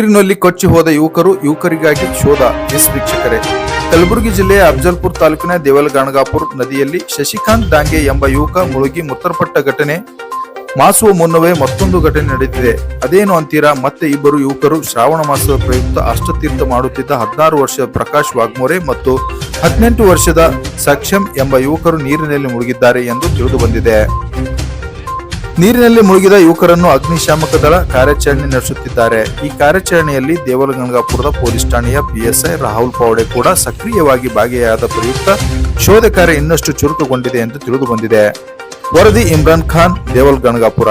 ನೀರಿನಲ್ಲಿ ಕೊಚ್ಚಿ ಹೋದ ಯುವಕರು ಯುವಕರಿಗಾಗಿ ಶೋಧ. ಎಸ್ ವೀಕ್ಷಕರೇ, ಕಲಬುರಗಿ ಜಿಲ್ಲೆಯ ಅಫಜಲ್ಪುರ್ ತಾಲೂಕಿನ ದೇವಲಗಾಣಗಾಪುರ್ ನದಿಯಲ್ಲಿ ಶಶಿಕಾಂತ್ ಡಾಂಗೆ ಎಂಬ ಯುವಕ ಮುಳುಗಿ ಮೃತಪಟ್ಟ ಘಟನೆ. ಮಾಸುವ ಮುನ್ನವೇ ಮತ್ತೊಂದು ಘಟನೆ ನಡೆದಿದೆ. ಅದೇನು ಅಂತೀರಾ? ಮತ್ತೆ ಇಬ್ಬರು ಯುವಕರು ಶ್ರಾವಣ ಮಾಸದ ಪ್ರಯುಕ್ತ ಅಷ್ಟತೀರ್ಥ ಮಾಡುತ್ತಿದ್ದ ಹದಿನಾರು ವರ್ಷದ ಪ್ರಕಾಶ್ ವಾಗ್ಮೋರೆ ಮತ್ತು ಹದಿನೆಂಟು ವರ್ಷದ ಸಕ್ಷಮ್ ಎಂಬ ಯುವಕರು ನೀರಿನಲ್ಲಿ ಮುಳುಗಿದ್ದಾರೆ ಎಂದು ತಿಳಿದು ಬಂದಿದೆ. ನೀರಿನಲ್ಲಿ ಮುಳುಗಿದ ಯುವಕರನ್ನು ಅಗ್ನಿಶಾಮಕ ದಳ ಕಾರ್ಯಾಚರಣೆ ನಡೆಸುತ್ತಿದ್ದಾರೆ. ಈ ಕಾರ್ಯಾಚರಣೆಯಲ್ಲಿ ದೇವಲಗಂಗಾಪುರದ ಪೊಲೀಸ್ ಠಾಣೆಯ ಪಿಎಸ್ಐ ರಾಹುಲ್ ಪಾವಡೆ ಕೂಡ ಸಕ್ರಿಯವಾಗಿ ಭಾಗಿಯಾದ ಪ್ರಯುಕ್ತ ಶೋಧ ಕಾರ್ಯ ಇನ್ನಷ್ಟು ಚುರುಕುಗೊಂಡಿದೆ ಎಂದು ತಿಳಿದು ಬಂದಿದೆ. ವರದಿ ಇಮ್ರಾನ್ ಖಾನ್ ದೇವಲಗಂಗಾಪುರ